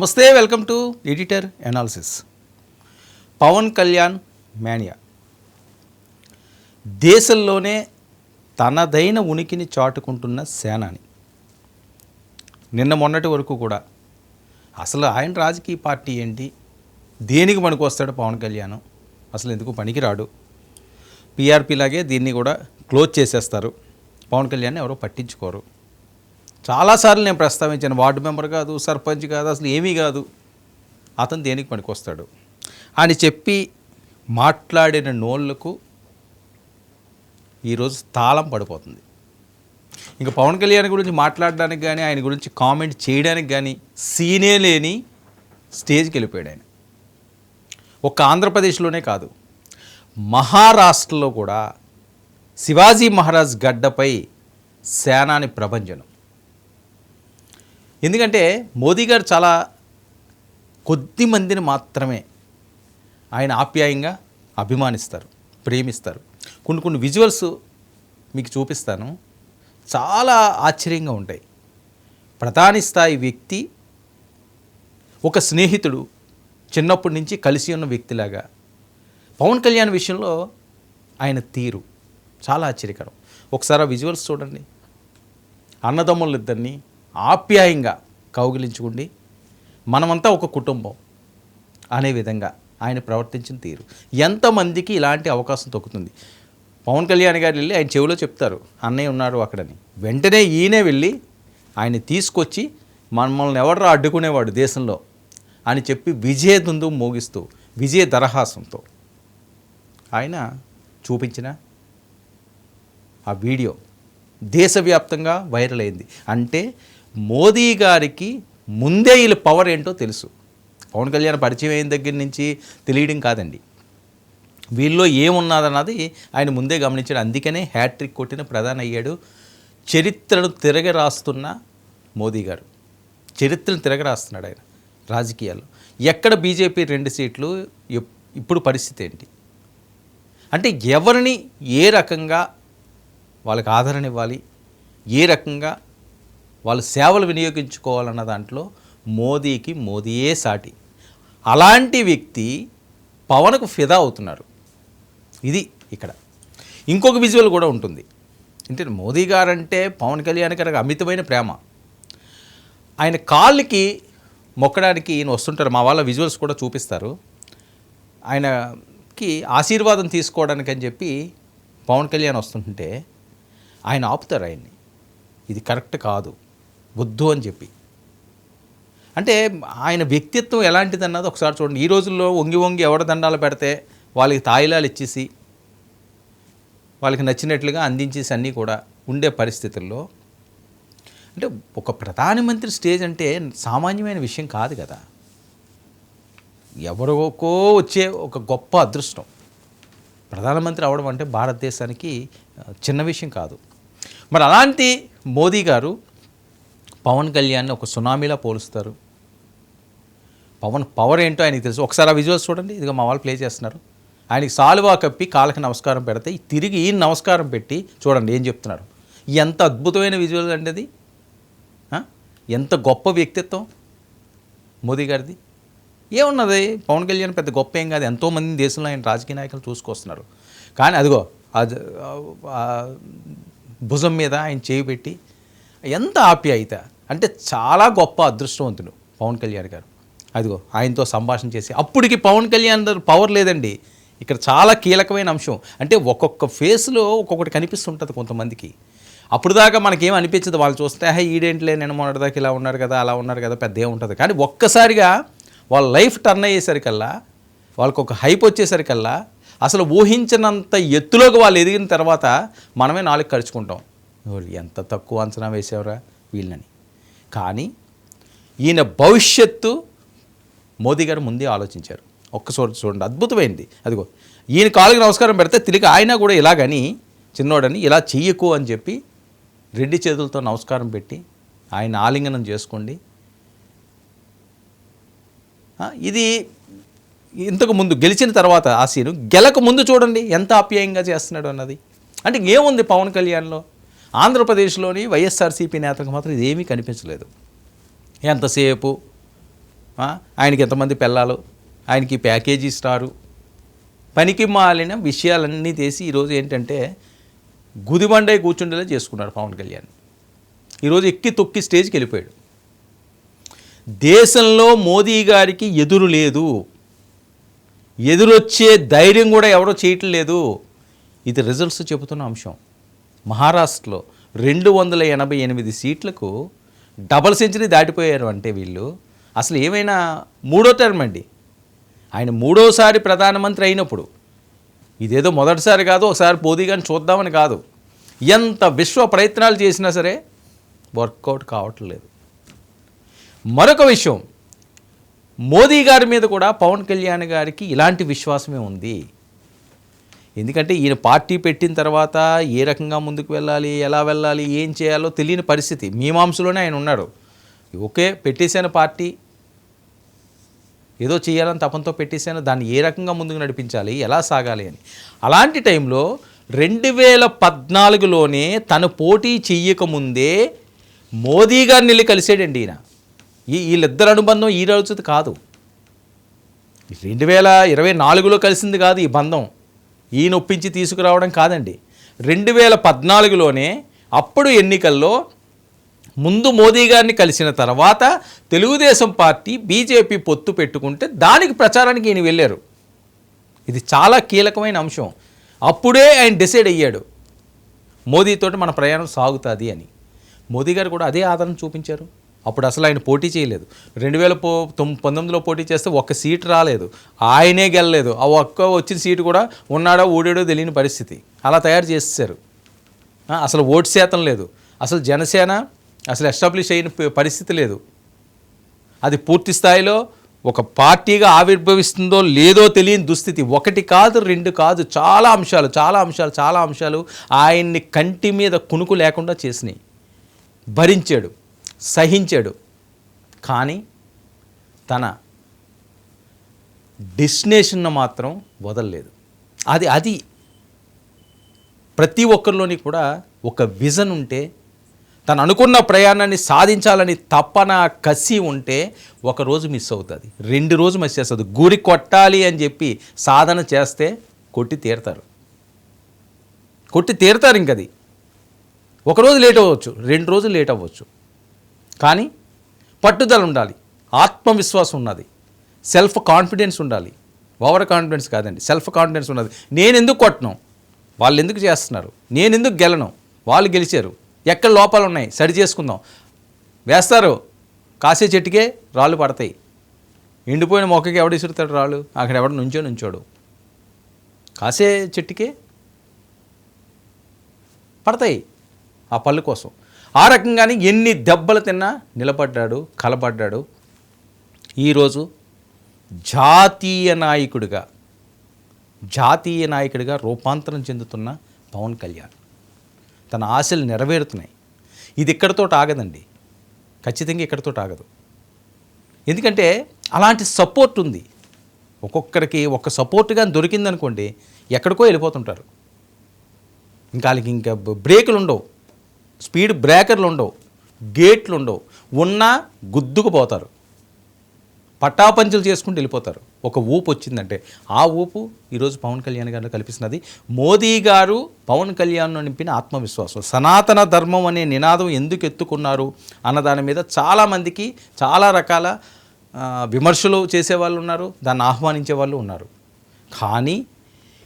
నమస్తే welcome to editor analysis. Pawan Kalyan mania. దేశంలోనే తనదైన ఉనికిని చాటుకుంటున్న సేనాని. నిన్న మొన్నటి వరకు కూడా అసలు ఆయన రాజకీయ పార్టీ ఏంటి? దేనికి పనికి వస్తాడు పవన్ కళ్యాణ్? అసలు ఎందుకు పనికిరాడు? పీఆర్పీ లాగే దీన్ని కూడా క్లోజ్ చేసేస్తారు. పవన్ కళ్యాణ్ ఎవరో పట్టించుకోరు. చాలాసార్లు నేను ప్రస్తావించాను వార్డు మెంబర్ కాదు సర్పంచ్ కాదు అసలు ఏమీ కాదు. అతను దేనికి పనికొస్తాడు? అని చెప్పి మాట్లాడిన నోళ్ళకు ఈరోజు తాళం పడిపోతుంది. ఇంకా పవన్ కళ్యాణ్ గురించి మాట్లాడడానికి కానీ ఆయన గురించి కామెంట్ చేయడానికి కానీ సీనే లేని స్టేజ్కి వెళ్ళిపోయాడు ఆయన. ఒక్క ఆంధ్రప్రదేశ్లోనే కాదు మహారాష్ట్రలో కూడా శివాజీ మహారాజ్ గడ్డపై సేనాని ప్రభంజనం. ఎందుకంటే మోదీ గారు చాలా కొద్ది మందిని మాత్రమే ఆయన ఆప్యాయంగా అభిమానిస్తారు ప్రేమిస్తారు. కొన్ని కొన్ని విజువల్స్ మీకు చూపిస్తాను. చాలా ఆశ్చర్యంగా ఉంటాయి. ప్రధాని స్థాయి వ్యక్తి ఒక స్నేహితుడు చిన్నప్పటి నుంచి కలిసి ఉన్న వ్యక్తిలాగా పవన్ కళ్యాణ్ విషయంలో ఆయన తీరు చాలా ఆశ్చర్యకరం. ఒకసారి ఆ విజువల్స్ చూడండి. అన్నదమ్ములిద్దరిని ఆప్యాయంగా కౌగిలించుకుండి మనమంతా ఒక కుటుంబం అనే విధంగా ఆయన ప్రవర్తించిన తీరు. ఎంతమందికి ఇలాంటి అవకాశం తొక్కుతుంది పవన్ కళ్యాణ్ గారు వెళ్ళి ఆయన చెవిలో చెప్తారు అన్నయ్య ఉన్నాడు అక్కడని. వెంటనే ఈయనే వెళ్ళి ఆయన తీసుకొచ్చి మమ్మల్ని ఎవరు అడ్డుకునేవాడు దేశంలో? అని చెప్పి విజయ దుందు మోగిస్తూ విజయ దరహాసంతో ఆయన చూపించిన ఆ వీడియో దేశవ్యాప్తంగా వైరల్ అయింది. అంటే మోదీ గారికి ముందే వీళ్ళ పవర్ ఏంటో తెలుసు. పవన్ కళ్యాణ్ పరిచయం అయిన దగ్గర నుంచి తెలియడం కాదండి. వీళ్ళలో ఏమున్నదన్నది ఆయన ముందే గమనించాడు. అందుకనే హ్యాట్రిక్ కొట్టిన ప్రధాని అయ్యాడు. చరిత్రను తిరగరాస్తున్న మోదీ గారు. చరిత్రను తిరగ రాస్తున్నాడు ఆయన రాజకీయాల్లో. ఎక్కడ బీజేపీ రెండు సీట్లు ఎప్- ఇప్పుడు పరిస్థితి ఏంటి? అంటే ఎవరిని ఏ రకంగా వాళ్ళకి ఆదరణ ఇవ్వాలి? ఏ రకంగా వాళ్ళు సేవలు వినియోగించుకోవాలన్న దాంట్లో మోదీకి మోదీయే సాటి. అలాంటి వ్యక్తి పవన్కు ఫిదా అవుతున్నారు. ఇది ఇక్కడ. ఇంకొక విజువల్ కూడా ఉంటుంది. అంటే మోదీ గారంటే పవన్ కళ్యాణ్ గారికి అమితమైన ప్రేమ. ఆయన కాళ్ళకి మొక్కడానికి ఈయన వస్తుంటారు. మా వాళ్ళ విజువల్స్ కూడా చూపిస్తారు. ఆయనకి ఆశీర్వాదం తీసుకోవడానికి అని చెప్పి పవన్ కళ్యాణ్ వస్తుంటే ఆయన ఆపుతారు ఆయన్ని. ఇది కరెక్ట్ కాదు. వద్దు అని చెప్పి. అంటే ఆయన వ్యక్తిత్వం ఎలాంటిది అన్నది ఒకసారి చూడండి. ఈ రోజుల్లో వంగి వంగి ఎవడ దండాలు పెడితే వాళ్ళకి తాయిలాలు ఇచ్చేసి వాళ్ళకి నచ్చినట్లుగా అందించేసి అన్నీ కూడా ఉండే పరిస్థితుల్లో అంటే ఒక ప్రధానమంత్రి స్టేజ్ అంటే సామాన్యమైన విషయం కాదు కదా. ఎవరికో వచ్చే ఒక గొప్ప అదృష్టం. ప్రధానమంత్రి అవడం అంటే భారతదేశానికి చిన్న విషయం కాదు. మరి అలాంటి మోదీ గారు పవన్ కళ్యాణ్ని ఒక సునామీలా పోలుస్తారు. పవన్ పవర్ ఏంటో ఆయనకి తెలుసు. ఒకసారి ఆ విజువల్స్ చూడండి. ఇదిగో మా వాళ్ళు ప్లే చేస్తున్నారు. ఆయనకి సాలువా కప్పి కాళ్ళకి నమస్కారం పెడితే తిరిగి ఈయన నమస్కారం పెట్టి చూడండి ఏం చెప్తున్నారు. ఎంత అద్భుతమైన విజువల్ అండి అది. ఎంత గొప్ప వ్యక్తిత్వం. మోదీ గారిది. ఏమున్నది? పవన్ కళ్యాణ్ పెద్ద గొప్ప ఏం కాదు. ఎంతోమంది దేశంలో ఆయన రాజకీయ నాయకులు చూసుకొస్తున్నారు. కానీ అదిగో అది భుజం మీద ఆయన చేయి పెట్టి ఎంత ఆప్యాయత అంటే చాలా గొప్ప అదృష్టవంతుడు పవన్ కళ్యాణ్ గారు. అదిగో ఆయనతో సంభాషణ చేసి అప్పటికి పవన్ కళ్యాణ్ గారు పవర్ లేదండి. ఇక్కడ చాలా కీలకమైన అంశం. అంటే ఒక్కొక్క ఫేస్లో ఒక్కొక్కటి కనిపిస్తుంటుంది కొంతమందికి. అప్పుడు దాకా మనకేం అనిపించదు. వాళ్ళు చూస్తే హే ఈడేంట్లే నేను మొన్నటిదాకా ఇలా ఉన్నారు కదా అలా ఉన్నారు కదా పెద్ద ఉంటుంది. కానీ ఒక్కసారిగా వాళ్ళ లైఫ్ టర్న్ అయ్యేసరికల్లా వాళ్ళకు ఒక హైప్ వచ్చేసరికల్లా అసలు ఊహించినంత ఎత్తులోకి వాళ్ళు ఎదిగిన తర్వాత మనమే నాలుగు ఖర్చుకుంటాం వాళ్ళు ఎంత తక్కువ అంచనా వేసేవరా వీళ్ళని. కానీ ఈయన భవిష్యత్తు మోదీ గారు ముందే ఆలోచించారు. ఒక్కసారి చూడండి అద్భుతమైంది. అదిగో ఈయన కాలుకి నమస్కారం పెడితే తిరిగి ఆయన కూడా ఇలాగని చిన్నోడని ఇలా చెయ్యకు అని చెప్పి రెడ్డి చేతులతో నమస్కారం పెట్టి ఆయన ఆలింగనం చేసుకోండి. ఇది ఇంతకు ముందు గెలిచిన తర్వాత ఆ సీను గెలక ముందు చూడండి ఎంత ఆప్యాయంగా చేస్తున్నాడు అన్నది. అంటే ఏముంది పవన్ కళ్యాణ్లో? ఆంధ్రప్రదేశ్లోని వైఎస్ఆర్సీపీ నేతకు మాత్రం ఇదేమీ కనిపించలేదు. ఎంతసేపు? ఆయనకి ఎంతమంది పిల్లలు? ఆయనకి ప్యాకేజీ ఇస్తారు? పనికి మాలిన విషయాలన్నీ తీసి ఈరోజు ఏంటంటే గుదిబండై కూర్చుండేలా చేసుకున్నాడు పవన్ కళ్యాణ్. ఈరోజు ఎక్కి తొక్కి స్టేజ్కి వెళ్ళిపోయాడు. దేశంలో మోదీ గారికి ఎదురు లేదు. ఎదురొచ్చే ధైర్యం కూడా ఎవరో చేయటం లేదు ఇది రిజల్ట్స్ చెబుతున్న అంశం. మహారాష్ట్రలో రెండు వందల ఎనభై ఎనిమిది సీట్లకు డబల్ సెంచరీ దాటిపోయారు అంటే వీళ్ళు. అసలు ఏమైనా మూడో టర్మ్ అండి. ఆయన మూడోసారి ప్రధానమంత్రి అయినప్పుడు. ఇదేదో మొదటిసారి కాదు ఒకసారి మోదీ గారిని చూద్దామని కాదు. ఎంత విశ్వ ప్రయత్నాలు చేసినా సరే వర్కౌట్ కావట్లేదు. మరొక విషయం. మోదీ గారి మీద కూడా పవన్ కళ్యాణ్ గారికి ఇలాంటి విశ్వాసమే ఉంది. ఎందుకంటే ఈయన పార్టీ పెట్టిన తర్వాత ఏ రకంగా ముందుకు వెళ్ళాలి ఎలా వెళ్ళాలి ఏం చేయాలో తెలియని పరిస్థితి. మీమాంసలోనే ఆయన ఉన్నాడు. ఓకే పెట్టేశాను పార్టీ. ఏదో చేయాలని తపంతో పెట్టేశాను. దాన్ని ఏ రకంగా ముందుకు నడిపించాలి ఎలా సాగాలి అని. అలాంటి టైంలో రెండు వేల పద్నాలుగులోనే తను పోటీ చెయ్యకముందే మోదీ గారిని వెళ్ళి కలిసాడండి ఈయన. ఈ వీళ్ళిద్దరు అనుబంధం ఈ రోజుది కాదు. రెండు వేల ఇరవై నాలుగులో కలిసింది కాదు ఈ బంధం. ఈయన ఒప్పించి తీసుకురావడం కాదండి. రెండు వేల పద్నాలుగులోనే అప్పుడు ఎన్నికల్లో ముందు మోదీ గారిని కలిసిన తర్వాత తెలుగుదేశం పార్టీ బీజేపీ పొత్తు పెట్టుకుంటే దానికి ప్రచారానికి ఈయన వెళ్ళారు. ఇది చాలా కీలకమైన అంశం. అప్పుడే ఆయన డిసైడ్ అయ్యాడు. మోదీతోటి మన ప్రయాణం సాగుతుంది అని. మోదీ గారు కూడా అదే ఆదరణ చూపించారు. అప్పుడు అసలు ఆయన పోటీ చేయలేదు. రెండు వేల పో తొమ్ పంతొమ్మిదిలో పోటీ చేస్తే ఒక్క సీట్ రాలేదు. ఆయనే గెలలేదు. ఆ ఒక్క వచ్చిన సీటు కూడా ఉన్నాడో ఓడాడో తెలియని పరిస్థితి. అలా తయారు చేసేసారు అసలు ఓటు శాతం లేదు. అసలు జనసేన అసలు ఎస్టాబ్లిష్ అయిన పరిస్థితి లేదు. అది పూర్తి స్థాయిలో ఒక పార్టీగా ఆవిర్భవిస్తుందో లేదో తెలియని దుస్థితి. ఒకటి కాదు రెండు కాదు చాలా అంశాలు చాలా అంశాలు చాలా అంశాలు ఆయన్ని కంటి మీద కునుకు లేకుండా చేసినాయి. భరించాడు. సహించాడు. కానీ తన డెస్టినేషన్ను మాత్రం వదలలేదు. అది అది ప్రతి ఒక్కరిలోని కూడా ఒక విజన్ ఉంటే తను అనుకున్న ప్రయాణాన్ని సాధించాలని తప్పన కసి ఉంటే ఒక రోజు మిస్ అవుతుంది. రెండు రోజు మిస్ చేస్తుంది. గురి కొట్టాలి అని చెప్పి సాధన చేస్తే కొట్టి తీరతారు. కొట్టి తీరతారు ఇంకది. ఒకరోజు లేట్ అవ్వచ్చు. రెండు రోజులు లేట్ అవ్వచ్చు. కానీ పట్టుదల ఉండాలి. ఆత్మవిశ్వాసం ఉన్నది. సెల్ఫ్ కాన్ఫిడెన్స్ ఉండాలి. ఓవర్ కాన్ఫిడెన్స్ కాదండి. సెల్ఫ్ కాన్ఫిడెన్స్ ఉన్నది. నేను ఎందుకు కొట్టను? వాళ్ళు ఎందుకు చేస్తున్నారు? నేను ఎందుకు గెలను? వాళ్ళు గెలిచారు. ఎక్కడ లోపాలు ఉన్నాయి? సరి చేసుకుందాం. వేస్తారు. కాసే చెట్టుకే రాళ్ళు పడతాయి. ఎండిపోయిన మొక్కకి ఎవడు ఇసురుతాడు రాళ్ళు? అక్కడ ఎవడు నుంచో నుంచోడు. కాసే చెట్టుకే పడతాయి ఆ పళ్ళు కోసం. ఆ రకంగానే ఎన్ని దెబ్బలు తిన్నా నిలబడ్డాడు కలబడ్డాడు. ఈరోజు జాతీయ నాయకుడిగా జాతీయ నాయకుడిగా రూపాంతరం చెందుతున్న పవన్ కళ్యాణ్. తన ఆశలు నెరవేరుతున్నాయి. ఇది ఇక్కడితో ఆగదండి. ఖచ్చితంగా ఇక్కడితో ఆగదు. ఎందుకంటే అలాంటి సపోర్ట్ ఉంది. ఒక్కొక్కరికి ఒక సపోర్ట్గా దొరికిందనుకోండి ఎక్కడికో వెళ్ళిపోతుంటారు. ఇంకా వాళ్ళకి ఇంకా బ్రేకులు ఉండవు స్పీడ్ బ్రేకర్లు ఉండవు గేట్లు ఉండవు. ఉన్నా గుద్దుకుపోతారు పట్టాపంచులు చేసుకుంటూ వెళ్ళిపోతారు. ఒక ఊపు వచ్చిందంటే ఆ ఊపు ఈరోజు పవన్ కళ్యాణ్ గారిలో కల్పిస్తున్నది. మోదీ గారు పవన్ కళ్యాణ్ నింపిన ఆత్మవిశ్వాసం సనాతన ధర్మం అనే నినాదం ఎందుకు ఎత్తుకున్నారు అన్న దాని మీద చాలామందికి చాలా రకాల విమర్శలు విమర్శలు చేసేవాళ్ళు ఉన్నారు దాన్ని ఆహ్వానించే వాళ్ళు ఉన్నారు. కానీ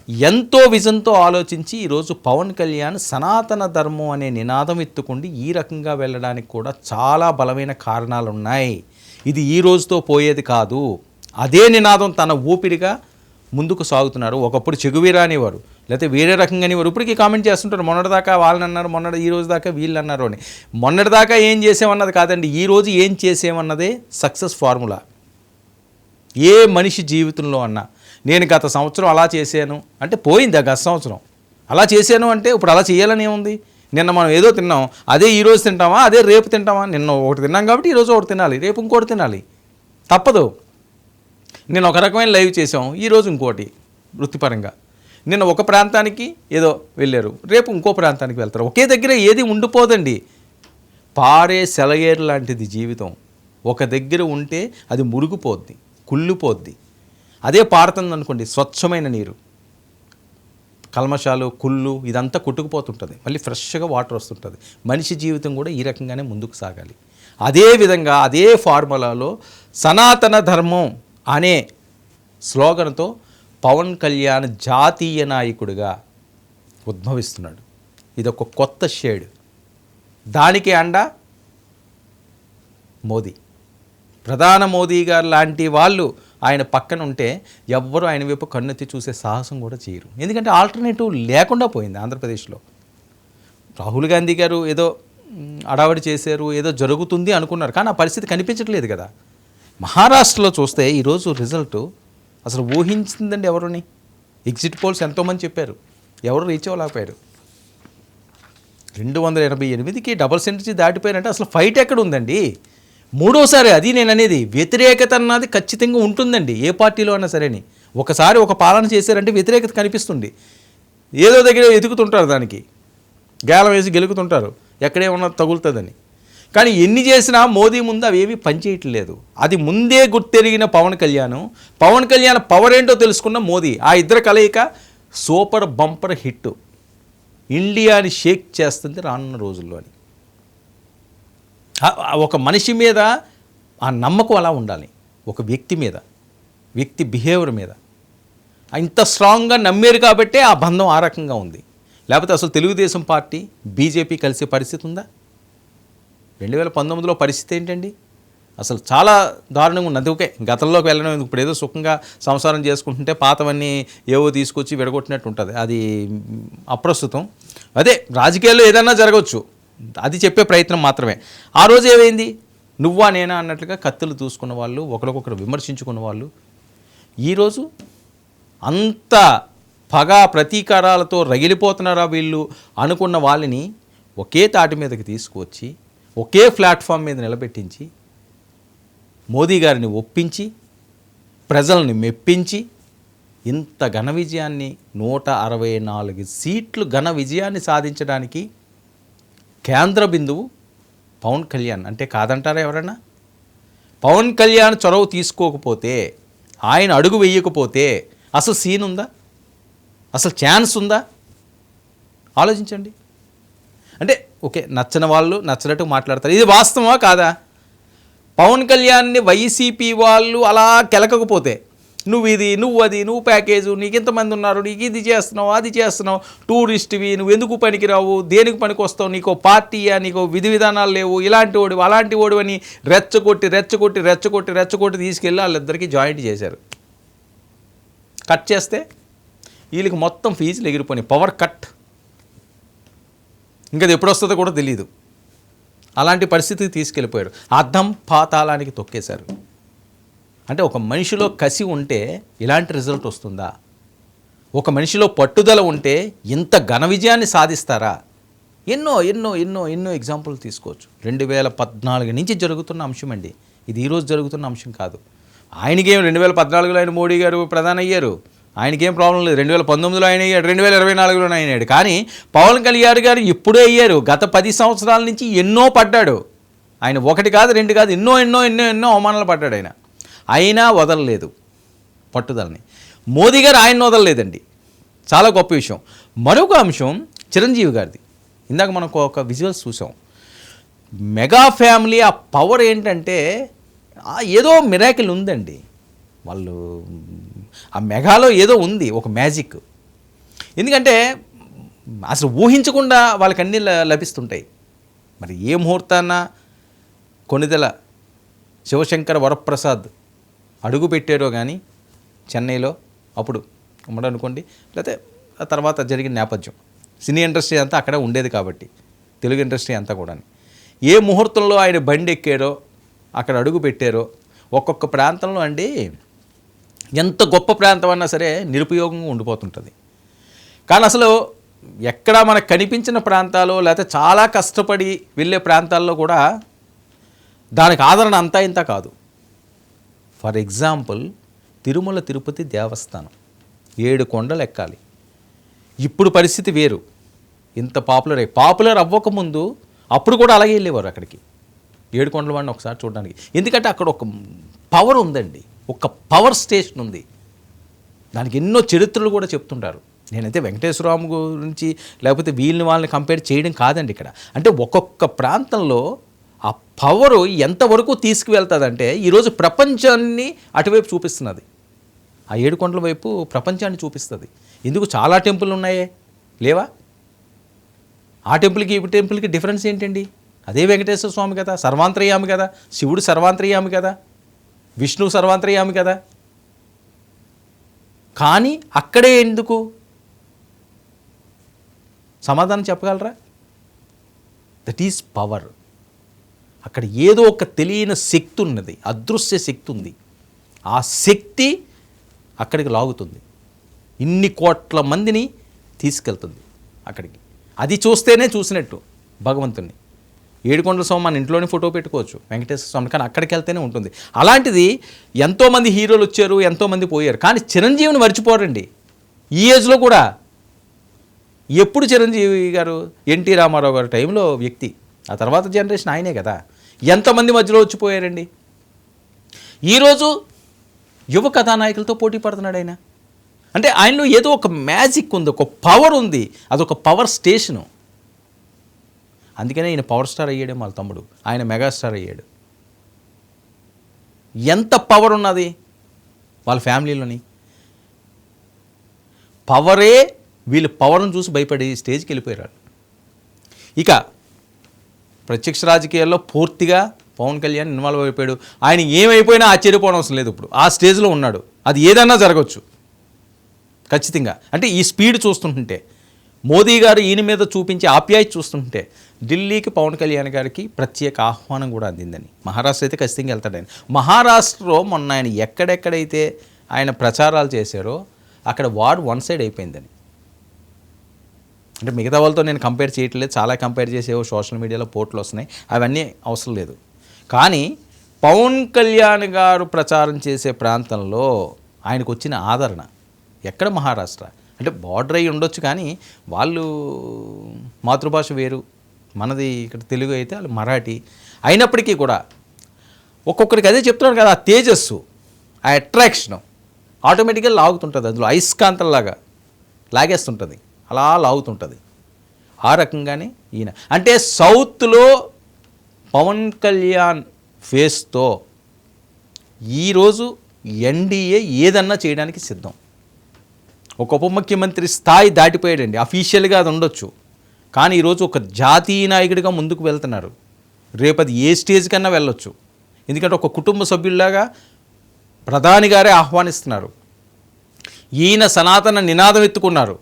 ఎంతో విజన్తో ఆలోచించి ఈరోజు పవన్ కళ్యాణ్ సనాతన ధర్మం అనే నినాదం ఎత్తుకుండి ఈ రకంగా వెళ్ళడానికి కూడా చాలా బలమైన కారణాలు ఉన్నాయి ఇది ఈ రోజుతో పోయేది కాదు. అదే నినాదం తన ఊపిరిగా ముందుకు సాగుతున్నారు. ఒకప్పుడు చెగువీరా అనేవారు లేకపోతే వేరే రకంగా అనేవారు ఇప్పటికీ కామెంట్ చేస్తుంటారు. మొన్నటిదాకా వాళ్ళని అన్నారు మొన్నటి ఈ రోజు దాకా వీళ్ళు అన్నారు అని. మొన్నటిదాకా ఏం చేసేమన్నది కాదండి. ఈ రోజు ఏం చేసేమన్నదే సక్సెస్ ఫార్ములా. ఏ మనిషి జీవితంలో అన్నా నేను గత సంవత్సరం అలా చేశాను. అంటే పోయింది గత సంవత్సరం. అలా చేశాను అంటే ఇప్పుడు అలా చేయాలని ఏముంది? నిన్న మనం ఏదో తిన్నాం. అదే ఈరోజు తింటామా? అదే రేపు తింటామా? నిన్న ఒకటి తిన్నాం కాబట్టి ఈరోజు ఒకటి తినాలి. రేపు ఇంకోటి తినాలి. తప్పదు. నేను ఒక రకమైన లైవ్ చేసాం ఈరోజు ఇంకోటి. వృత్తిపరంగా. నిన్న ఒక ప్రాంతానికి ఏదో వెళ్ళారు. రేపు ఇంకో ప్రాంతానికి వెళ్తారు. ఒకే దగ్గర ఏది ఉండిపోదండి. పారే సెలయేరు లాంటిది జీవితం. ఒక దగ్గర ఉంటే అది మురుగుపోద్ది కుళ్ళిపోద్ది. అదే పారుతుంది అనుకోండి స్వచ్ఛమైన నీరు. కల్మషాలు కుళ్ళు ఇదంతా కొట్టుకుపోతుంటుంది. మళ్ళీ ఫ్రెష్గా వాటర్ వస్తుంటుంది. మనిషి జీవితం కూడా ఈ రకంగానే ముందుకు సాగాలి. అదే విధంగా అదే ఫార్ములాలో సనాతన ధర్మం అనే స్లోగన్తో పవన్ కళ్యాణ్ జాతీయ నాయకుడిగా ఉద్భవిస్తున్నాడు. ఇది ఒక కొత్త షేడ్. దానికి అండ మోదీ. ప్రధాన మోదీ గారు లాంటి వాళ్ళు ఆయన పక్కన ఉంటే ఎవ్వరూ ఆయన వైపు కన్నెత్తి చూసే సాహసం కూడా చేయరు. ఎందుకంటే ఆల్టర్నేటివ్ లేకుండా పోయింది ఆంధ్రప్రదేశ్లో. రాహుల్ గాంధీ గారు ఏదో అడావడి చేశారు ఏదో జరుగుతుంది అనుకున్నారు. కానీ ఆ పరిస్థితి కనిపించట్లేదు కదా. మహారాష్ట్రలో చూస్తే ఈరోజు రిజల్ట్ అసలు ఊహించిందండి ఎవరిని? ఎగ్జిట్ పోల్స్ ఎంతోమంది చెప్పారు. ఎవరు రీచ్ అవ్వలేకపోయారు. రెండు వందల ఎనభై ఎనిమిదికి డబల్ సెంచరీ దాటిపోయారంటే అసలు ఫైట్ ఎక్కడ ఉందండి? మూడోసారి అది నేను అనేది వ్యతిరేకత అన్నది ఖచ్చితంగా ఉంటుందండి. ఏ పార్టీలో అయినా సరేని. ఒకసారి ఒక పాలన చేశారంటే వ్యతిరేకత కనిపిస్తుంది. ఏదో దగ్గర ఎదుగుతుంటారు దానికి. గేలం వేసి గెలుకుతుంటారు ఎక్కడేమన్నా తగులుతుందని. కానీ ఎన్ని చేసినా మోదీ ముందు అవేవి పనిచేయట్లేదు. అది ముందే గుర్తెరిగిన పవన్ కళ్యాణ్. పవన్ కళ్యాణ్ పవర్ ఏంటో తెలుసుకున్న మోదీ. ఆ ఇద్దరు కలయిక సూపర్ బంపర్ హిట్. ఇండియాని షేక్ చేస్తుంది రానున్న రోజుల్లో అని ఒక మనిషి మీద ఆ నమ్మకం అలా ఉండాలి. ఒక వ్యక్తి మీద వ్యక్తి బిహేవియర్ మీద. ఇంత స్ట్రాంగ్గా నమ్మారు కాబట్టే ఆ బంధం ఆ రకంగా ఉంది. లేకపోతే అసలు తెలుగుదేశం పార్టీ బీజేపీ కలిసే పరిస్థితి ఉందా? రెండు వేల పంతొమ్మిదిలో పరిస్థితి ఏంటండి? అసలు చాలా దారుణంగా ఉన్నది ఓకే గతంలోకి వెళ్ళడం ఎందుకు? ఇప్పుడు ఏదో సుఖంగా సంసారం చేసుకుంటుంటే పాతవన్నీ ఏవో తీసుకొచ్చి విడగొట్టినట్టు ఉంటుంది. అది అప్రస్తుతం. అదే రాజకీయాల్లో ఏదన్నా జరగవచ్చు. అది చెప్పే ప్రయత్నం మాత్రమే. ఆ రోజు ఏమైంది? నువ్వా నేనా అన్నట్లుగా కత్తులు దూసుకున్న వాళ్ళు ఒకరికొకరు విమర్శించుకున్న వాళ్ళు ఈరోజు అంత పగ ప్రతీకారాలతో రగిలిపోతున్నారా వీళ్ళు అనుకున్న వాళ్ళని ఒకే తాటి మీదకి తీసుకువచ్చి ఒకే ప్లాట్ఫామ్ మీద నిలబెట్టించి మోదీ గారిని ఒప్పించి ప్రజల్ని మెప్పించి ఇంత ఘన విజయాన్ని నూట అరవై నాలుగు సీట్లు ఘన విజయాన్ని సాధించడానికి కేంద్ర బిందువు పవన్ కళ్యాణ్. అంటే కాదంటారా ఎవరన్నా? పవన్ కళ్యాణ్ చొరవ తీసుకోకపోతే ఆయన అడుగు వేయకపోతే అసలు సీన్ ఉందా? అసలు ఛాన్స్ ఉందా? ఆలోచించండి. అంటే ఓకే నచ్చని వాళ్ళు నచ్చినట్టు మాట్లాడతారు. ఇది వాస్తవమా కాదా? పవన్ కళ్యాణ్ని వైసీపీ వాళ్ళు అలా కెలకకపోతే నువ్వు ఇది నువ్వు అది నువ్వు ప్యాకేజు నీకు ఇంతమంది ఉన్నారు నీకు ఇది చేస్తున్నావు అది చేస్తున్నావు. టూరిస్ట్వి నువ్వు ఎందుకు పనికిరావు దేనికి పనికి వస్తావు నీకు పార్టీయా నీకు విధి విధానాలు లేవు ఇలాంటి ఓడి అలాంటి ఓడి అని రెచ్చగొట్టి రెచ్చగొట్టి రెచ్చగొట్టి రెచ్చగొట్టి తీసుకెళ్ళి వాళ్ళిద్దరికీ జాయింట్ చేశారు. కట్ చేస్తే వీళ్ళకి మొత్తం ఫీజులు ఎగిరిపోయినాయి. Power cut. ఇంకా అది ఎప్పుడు వస్తుందో కూడా తెలియదు అలాంటి పరిస్థితికి తీసుకెళ్ళిపోయారు. అర్థం పాతాళానికి తొక్కేశారు. అంటే ఒక మనిషిలో కసి ఉంటే ఇలాంటి రిజల్ట్ వస్తుందా? ఒక మనిషిలో పట్టుదల ఉంటే ఇంత ఘన విజయాన్ని సాధిస్తారా? ఎన్నో ఎన్నో ఎన్నో ఎన్నో ఎగ్జాంపుల్ తీసుకోవచ్చు. రెండు వేల పద్నాలుగు నుంచి జరుగుతున్న అంశం అండి. ఇది ఈరోజు జరుగుతున్న అంశం కాదు. ఆయనకేం రెండు వేల పద్నాలుగులో ఆయన మోడీ గారు ప్రధాని అయ్యారు? ఆయనకేం ప్రాబ్లం లేదు. రెండు వేల పంతొమ్మిదిలో ఆయన అయ్యాడు. రెండు వేల ఇరవై నాలుగులోనే అయినాడు కానీ పవన్ కళ్యాణ్ గారు ఇప్పుడే అయ్యారు. గత పది సంవత్సరాల నుంచి ఎన్నో పడ్డాడు. ఆయన ఒకటి కాదు రెండు కాదు ఎన్నో ఎన్నో ఎన్నో ఎన్నో అవమానాలు పడ్డాడు ఆయన. అయినా వదలలేదు పట్టుదలని. మోదీ గారు ఆయన వదలలేదండి. చాలా గొప్ప విషయం. మరొక అంశం చిరంజీవి గారిది. ఇందాక మనం ఒక విజువల్స్ చూసాం. మెగా ఫ్యామిలీ ఆ పవర్ ఏంటంటే ఏదో మిరాకిల్ ఉందండి. వాళ్ళు ఆ మెగాలో ఏదో ఉంది ఒక మ్యాజిక్. ఎందుకంటే అసలు ఊహించకుండా వాళ్ళకి అన్నీ ల- లభిస్తుంటాయి. మరి ఏ ముహూర్తాన కొనిదెల శివశంకర వరప్రసాద్ అడుగు పెట్టారో కానీ చెన్నైలో అప్పుడు ఉమ్మడి అనుకోండి లేకపోతే ఆ తర్వాత జరిగిన నేపథ్యం. సినీ ఇండస్ట్రీ అంతా అక్కడే ఉండేది కాబట్టి తెలుగు ఇండస్ట్రీ అంతా కూడా ఏ ముహూర్తంలో ఆయన బండి ఎక్కారో అక్కడ అడుగు పెట్టారో ఒక్కొక్క ప్రాంతంలో అండి ఎంత గొప్ప ప్రాంతం అన్నా సరే నిరుపయోగంగా ఉండిపోతుంటుంది. కానీ అసలు ఎక్కడ మనకు కనిపించిన ప్రాంతాలు లేకపోతే చాలా కష్టపడి వెళ్ళే ప్రాంతాల్లో కూడా దానికి ఆదరణ అంతా ఇంత కాదు. ఫర్ ఎగ్జాంపుల్ తిరుమల తిరుపతి దేవస్థానం. ఏడు కొండలు ఎక్కాలి. ఇప్పుడు పరిస్థితి వేరు. ఇంత పాపులర్ అయ్యి పాపులర్ అవ్వకముందు అప్పుడు కూడా అలాగే వెళ్ళేవారు అక్కడికి. ఏడుకొండల వాడిని ఒకసారి చూడడానికి. ఎందుకంటే అక్కడ ఒక పవర్ ఉందండి. ఒక పవర్ స్టేషన్ ఉంది. దానికి ఎన్నో చరిత్రలు కూడా చెప్తుంటారు. నేనైతే వెంకటేశ్వరరావు గురించి లేకపోతే వీళ్ళని వాళ్ళని కంపేర్ చేయడం కాదండి ఇక్కడ. అంటే ఒక్కొక్క ప్రాంతంలో ఆ పవరు ఎంతవరకు తీసుకువెళ్తుందంటే ఈరోజు ప్రపంచాన్ని అటువైపు చూపిస్తున్నది. ఆ ఏడుకొండల వైపు ప్రపంచాన్ని చూపిస్తుంది. ఎందుకు చాలా టెంపుల్ ఉన్నాయే? లేవా? ఆ టెంపుల్కి ఈ టెంపుల్కి డిఫరెన్స్ ఏంటండి? అదే వెంకటేశ్వర స్వామి కదా సర్వాంతర్యామి కదా శివుడు సర్వాంతర్యామి కదా విష్ణువు సర్వాంతర్యామి కదా. కానీ అక్కడే ఎందుకు? సమాధానం చెప్పగలరా? That is power. అక్కడ ఏదో ఒక తెలియని శక్తి ఉన్నది అదృశ్య శక్తి ఉంది. ఆ శక్తి అక్కడికి లాగుతుంది. ఇన్ని కోట్ల మందిని తీసుకెళ్తుంది అక్కడికి. అది చూస్తేనే చూసినట్టు భగవంతుణ్ణి. ఏడుకొండల స్వామి మన ఇంట్లోనే ఫోటో పెట్టుకోవచ్చు వెంకటేశ్వర స్వామి కానీ అక్కడికి వెళ్తేనే ఉంటుంది. అలాంటిది ఎంతోమంది హీరోలు వచ్చారు ఎంతోమంది పోయారు కానీ చిరంజీవిని మర్చిపోరండి. ఈ ఏజ్లో కూడా ఎప్పుడు చిరంజీవి గారు ఎన్టీ రామారావు గారి టైంలో వ్యక్తి. ఆ తర్వాత జనరేషన్ ఆయనే కదా. ఎంతమంది మధ్యలో వచ్చిపోయారండి? ఈరోజు యువ కథానాయకులతో పోటీ పడుతున్నాడు ఆయన. అంటే ఆయనలో ఏదో ఒక మ్యాజిక్ ఉంది ఒక పవర్ ఉంది అదొక పవర్ స్టేషను అందుకనే ఈయన పవర్ స్టార్ అయ్యాడే వాళ్ళ తమ్ముడు. ఆయన మెగాస్టార్ అయ్యాడు. ఎంత పవర్ ఉన్నది వాళ్ళ ఫ్యామిలీలోని పవరే వీళ్ళు పవర్ను చూసి భయపడి స్టేజ్కి వెళ్ళిపోయారు ఇక ప్రత్యక్ష రాజకీయాల్లో పూర్తిగా పవన్ కళ్యాణ్ ఇన్వాల్వ్ అయిపోయాడు. ఆయన ఏమైపోయినా ఆశ్చర్యపోవడం అవసరం లేదు ఇప్పుడు. ఆ స్టేజ్లో ఉన్నాడు. అది ఏదన్నా జరగచ్చు. ఖచ్చితంగా. అంటే ఈ స్పీడ్ చూస్తుంటే మోదీ గారు ఈయన మీద చూపించే ఆప్యాయత చూస్తుంటే ఢిల్లీకి పవన్ కళ్యాణ్ గారికి ప్రత్యేక ఆహ్వానం కూడా అందిందని. మహారాష్ట్ర అయితే ఖచ్చితంగా వెళ్తాడు ఆయన. మహారాష్ట్రలో మొన్న ఆయన ఎక్కడెక్కడైతే ఆయన ప్రచారాలు చేశారో అక్కడ వార్డ్ వన్ సైడ్ అయిపోయిందని. అంటే మిగతా వాళ్ళతో నేను కంపేర్ చేయట్లేదు. చాలా కంపేర్ చేసేవో సోషల్ మీడియాలో పోర్ట్లు వస్తున్నాయి. అవన్నీ అవసరం లేదు. కానీ పవన్ కళ్యాణ్ గారు ప్రచారం చేసే ప్రాంతంలో ఆయనకు వచ్చిన ఆదరణ ఎక్కడ మహారాష్ట్ర? అంటే బార్డర్ అయ్యి ఉండొచ్చు కానీ వాళ్ళు మాతృభాష వేరు. మనది ఇక్కడ తెలుగు అయితే వాళ్ళు మరాఠీ. అయినప్పటికీ కూడా ఒక్కొక్కరికి అదే చెప్తున్నాడు కదా ఆ తేజస్సు ఆ అట్రాక్షను ఆటోమేటిక్గా లాగుతుంటుంది. అందులో అయస్కాంతంలాగా లాగేస్తుంటుంది. అలా లాగుతుంటుంది. ఆ రకంగానే ఈయన. అంటే సౌత్లో పవన్ కళ్యాణ్ ఫేస్తో ఈరోజు ఎన్డీఏ ఏదన్నా చేయడానికి సిద్ధం. ఒక ఉప ముఖ్యమంత్రి స్థాయి దాటిపోయాడండి. అఫీషియల్గా అది ఉండొచ్చు. కానీ ఈరోజు ఒక జాతీయ నాయకుడిగా ముందుకు వెళ్తున్నారు. రేపు అది ఏ స్టేజ్ కన్నా వెళ్ళొచ్చు. ఎందుకంటే ఒక కుటుంబ సభ్యుల్లాగా ప్రధాని గారే ఆహ్వానిస్తున్నారు. ఈయన సనాతన నినాదం ఎత్తుకున్నారు.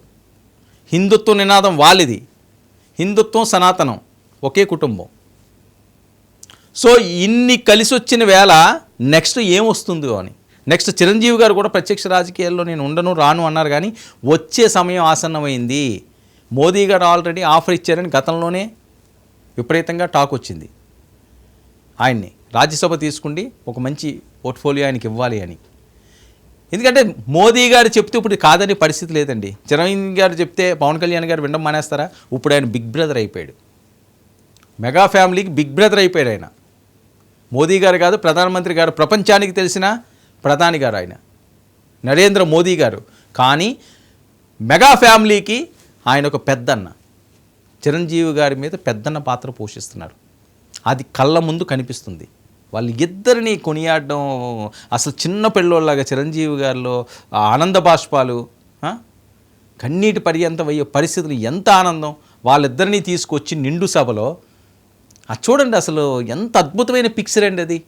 హిందుత్వ నినాదం వాలిది హిందుత్వం సనాతనం. ఒకే కుటుంబం. సో ఇన్ని కలిసి వచ్చిన వేళ నెక్స్ట్ ఏం వస్తుందో అని. నెక్స్ట్ చిరంజీవి గారు కూడా ప్రత్యక్ష రాజకీయాల్లో నేను ఉండను రాను అన్నారు కానీ వచ్చే సమయం ఆసన్నమైంది. మోదీ గారు ఆల్రెడీ ఆఫర్ ఇచ్చారని గతంలోనే విపరీతంగా టాక్ వచ్చింది. ఆయన్ని రాజ్యసభ తీసుకుండి ఒక మంచి పోర్ట్ఫోలియో ఆయనకి ఇవ్వాలి అని. ఎందుకంటే మోదీ గారు చెప్తే ఇప్పుడు కాదని పరిస్థితి లేదండి. చిరంజీవి గారు చెప్తే పవన్ కళ్యాణ్ గారు వినడం మానేస్తారా? ఇప్పుడు ఆయన బిగ్ బ్రదర్ అయిపోయాడు. మెగా ఫ్యామిలీకి బిగ్ బ్రదర్ అయిపోయాడు ఆయన. మోదీ గారు కాదు ప్రధానమంత్రి గారు ప్రపంచానికి తెలిసిన ప్రధాని గారు ఆయన. నరేంద్ర మోదీ గారు. కానీ మెగా ఫ్యామిలీకి ఆయన ఒక పెద్దన్న. చిరంజీవి గారి మీద పెద్దన్న పాత్ర పోషిస్తున్నారు. అది కళ్ళ ముందు కనిపిస్తుంది. వాళ్ళు ఇద్దరిని కొనియాడడం అసలు చిన్న పిల్లోళ్ళలాగా చిరంజీవి గారిలో ఆనంద బాష్పాలు కన్నీటి పర్యంతం అయ్యే పరిస్థితులు ఎంత ఆనందం. వాళ్ళిద్దరినీ తీసుకొచ్చి నిండు సభలో అది చూడండి అసలు ఎంత అద్భుతమైన పిక్చర్ అండి అది.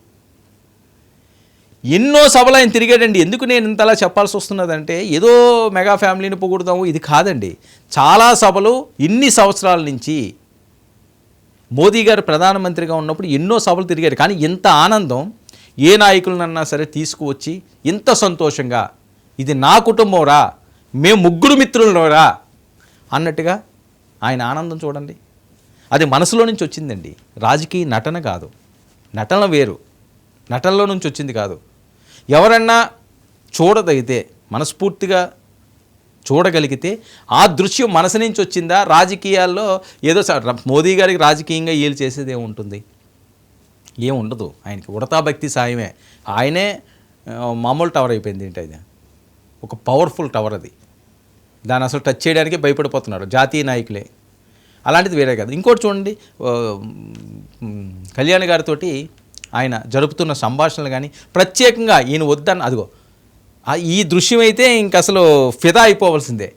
ఎన్నో సభలు ఆయన తిరిగాడండి. ఎందుకు నేను ఇంతలా చెప్పాల్సి వస్తున్నదంటే ఏదో మెగా ఫ్యామిలీని పొగుడుదాము ఇది కాదండి. చాలా సభలు ఇన్ని సంవత్సరాల నుంచి మోదీ గారు ప్రధానమంత్రిగా ఉన్నప్పుడు ఎన్నో సభలు తిరిగారు. కానీ ఇంత ఆనందం ఏ నాయకులనన్నా సరే తీసుకువచ్చి ఇంత సంతోషంగా ఇది నా కుటుంబం రా మేము ముగ్గురు మిత్రులరా అన్నట్టుగా ఆయన ఆనందం చూడండి. అది మనసులో నుంచి వచ్చిందండి. రాజకీయ నటన కాదు. నటన వేరు. నటనలో నుంచి వచ్చింది కాదు. ఎవరన్నా చూడదగితే మనస్ఫూర్తిగా చూడగలిగితే ఆ దృశ్యం మనసు నుంచి వచ్చిందా? రాజకీయాల్లో ఏదో స- మోదీ గారికి రాజకీయంగా వీళ్ళు చేసేది ఏముంటుంది ఏముండదు ఆయనకి ఉడతా భక్తి సాయమే. ఆయనే మామూలు టవర్ అయిపోయింది ఏంటి అది ఒక పవర్ఫుల్ టవర్ అది. దాన్ని అసలు టచ్ చేయడానికి భయపడిపోతున్నారు. జాతీయ నాయకులే. అలాంటిది వేరే కాదు. ఇంకోటి చూడండి. కళ్యాణ్ గారితోటి ఆయన జరుపుతున్న సంభాషణలు కానీ ప్రత్యేకంగా ఈయన వద్దన్న అదిగో ఈ దృశ్యం అయితే ఇంక అసలు ఫిదా అయిపోవలసిందే.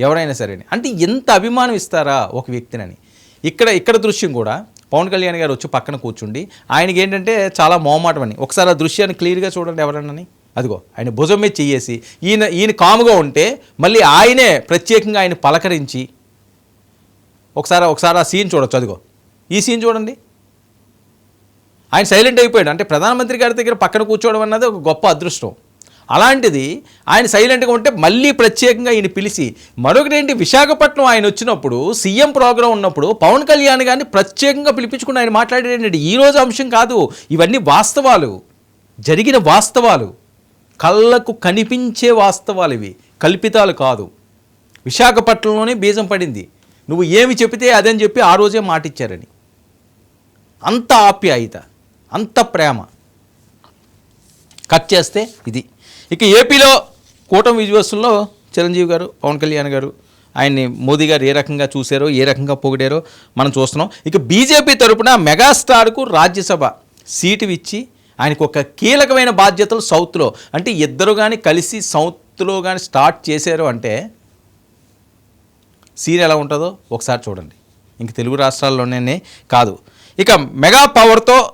ఎవరైనా సరే అంటే ఎంత అభిమానం ఇస్తారా ఒక వ్యక్తినని. ఇక్కడ ఇక్కడ దృశ్యం కూడా పవన్ కళ్యాణ్ గారు వచ్చి పక్కన కూర్చుండి ఆయనకి ఏంటంటే చాలా మోమాటం అని ఒకసారి ఆ దృశ్యాన్ని క్లియర్గా చూడండి ఎవరన్నని. అదిగో ఆయన భుజం మీద చెయ్యేసి ఈయన ఈయన కాముగా ఉంటే మళ్ళీ ఆయనే ప్రత్యేకంగా ఆయన పలకరించి ఒకసారి ఒకసారి ఆ సీన్ చూడొచ్చు. అదిగో ఈ సీన్ చూడండి. ఆయన సైలెంట్ అయిపోయాడు. అంటే ప్రధానమంత్రి గారి దగ్గర పక్కన కూర్చోవడం అన్నది ఒక గొప్ప అదృష్టం. అలాంటిది ఆయన సైలెంట్గా ఉంటే మళ్ళీ ప్రత్యేకంగా ఈయన పిలిచి మరొకటి ఏంటి విశాఖపట్నం ఆయన వచ్చినప్పుడు సీఎం ప్రోగ్రాం ఉన్నప్పుడు పవన్ కళ్యాణ్ గారిని ప్రత్యేకంగా పిలిపించుకుని ఆయన మాట్లాడేటండి ఈ రోజు అంశం కాదు ఇవన్నీ వాస్తవాలు జరిగిన వాస్తవాలు కళ్ళకు కనిపించే వాస్తవాలు ఇవి కల్పితాలు కాదు. విశాఖపట్నంలోనే బీజం పడింది నువ్వు ఏమి చెబితే అదని చెప్పి ఆ రోజే మాటిచ్చారని. అంత ఆప్యాయత అంత ప్రేమ. కట్ చేస్తే ఇది. ఇక ఏపీలో కూటమి విజయోత్సవంలో చిరంజీవి గారు పవన్ కళ్యాణ్ గారు ఆయన్ని మోదీ గారు ఏ రకంగా చూశారో ఏ రకంగా పొగిడారో మనం చూస్తున్నాం. ఇక బీజేపీ తరపున మెగాస్టార్కు రాజ్యసభ సీటు ఇచ్చి ఆయనకు ఒక కీలకమైన బాధ్యతలు సౌత్లో. అంటే ఇద్దరు కానీ కలిసి సౌత్లో కానీ స్టార్ట్ చేశారు అంటే సీన్ ఎలా ఉంటుందో ఒకసారి చూడండి. ఇంక తెలుగు రాష్ట్రాల్లోనే కాదు. ఇక మెగా పవర్తో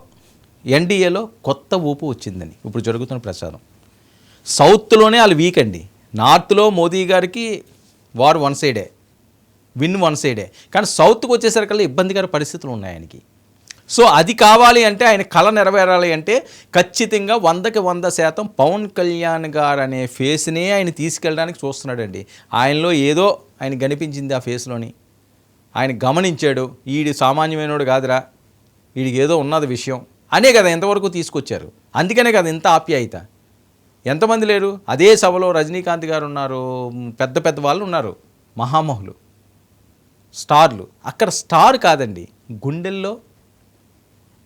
ఎన్డీఏలో కొత్త ఊపు వచ్చిందని. ఇప్పుడు జరుగుతున్న ప్రచారం. సౌత్లోనే వాళ్ళు వీక్ అండి. నార్త్లో మోదీ గారికి వార్ వన్ సైడే విన్ వన్ సైడే కానీ సౌత్కి వచ్చేసరికల్లా ఇబ్బందికర పరిస్థితులు ఉన్నాయి ఆయనకి. సో అది కావాలి అంటే ఆయన కళ నెరవేరాలి అంటే ఖచ్చితంగా వందకి వంద శాతం పవన్ కళ్యాణ్ గారు అనే ఫేస్నే ఆయన తీసుకెళ్ళడానికి చూస్తున్నాడండి. ఆయనలో ఏదో ఆయన కనిపించింది ఆ ఫేస్లోని ఆయన గమనించాడు ఈడు సామాన్యమైనడు కాదురా వీడికి ఏదో ఉన్నది విషయం. అనే కదా ఎంతవరకు తీసుకొచ్చారు. అందుకనే కదా ఇంత ఆప్యాయత. ఎంతమంది లేరు? అదే సభలో రజనీకాంత్ గారు ఉన్నారు. పెద్ద పెద్ద వాళ్ళు ఉన్నారు. మహామహులు. స్టార్లు. అక్కడ స్టార్ కాదండి. గుండెల్లో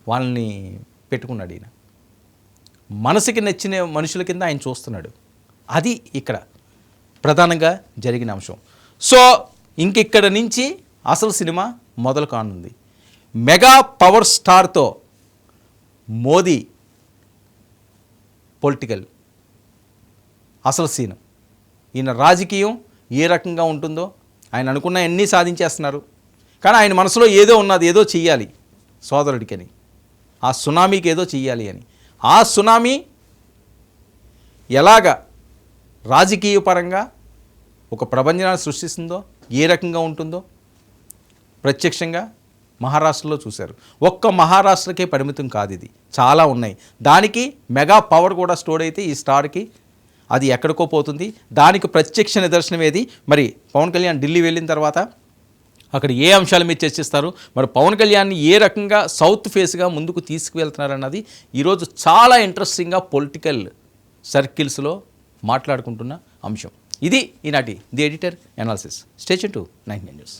వాళ్ళని పెట్టుకున్నాడు ఈయన. మనసుకి నచ్చిన మనుషుల కింద ఆయన చూస్తున్నాడు. అది ఇక్కడ ప్రధానంగా జరిగిన అంశం. సో ఇంకిక్కడ నుంచి అసలు సినిమా మొదలు కానుంది. మెగా పవర్ స్టార్తో మోదీ పొలిటికల్ అసలు సీన్. ఈయన రాజకీయం ఏ రకంగా ఉంటుందో ఆయన అనుకున్న అన్నీ సాధించేస్తున్నారు. కానీ ఆయన మనసులో ఏదో ఉన్నది ఏదో చెయ్యాలి సోదరుడికని. ఆ సునామీకి ఏదో చెయ్యాలి అని. ఆ సునామీ ఎలాగ రాజకీయ పరంగా ఒక ప్రపంచాన్ని సృష్టిస్తుందో ఏ రకంగా ఉంటుందో ప్రత్యక్షంగా మహారాష్ట్రలో చూశారు. ఒక్క మహారాష్ట్రకే పరిమితం కాదు ఇది. చాలా ఉన్నాయి. దానికి మెగా పవర్ కూడా స్టోర్ అయితే ఈ స్టార్కి అది ఎక్కడికో పోతుంది. దానికి ప్రత్యక్ష నిదర్శనం ఏది? మరి పవన్ కళ్యాణ్ ఢిల్లీ వెళ్ళిన తర్వాత అక్కడ ఏ అంశాల మీద చర్చిస్తారు? మరి పవన్ కళ్యాణ్ని ఏ రకంగా సౌత్ ఫేస్గా ముందుకు తీసుకువెళ్తున్నారన్నది ఈరోజు చాలా ఇంట్రెస్టింగ్గా పొలిటికల్ సర్కిల్స్లో మాట్లాడుకుంటున్న అంశం. ఇది ఈనాటి the editor analysis. Station two nine news.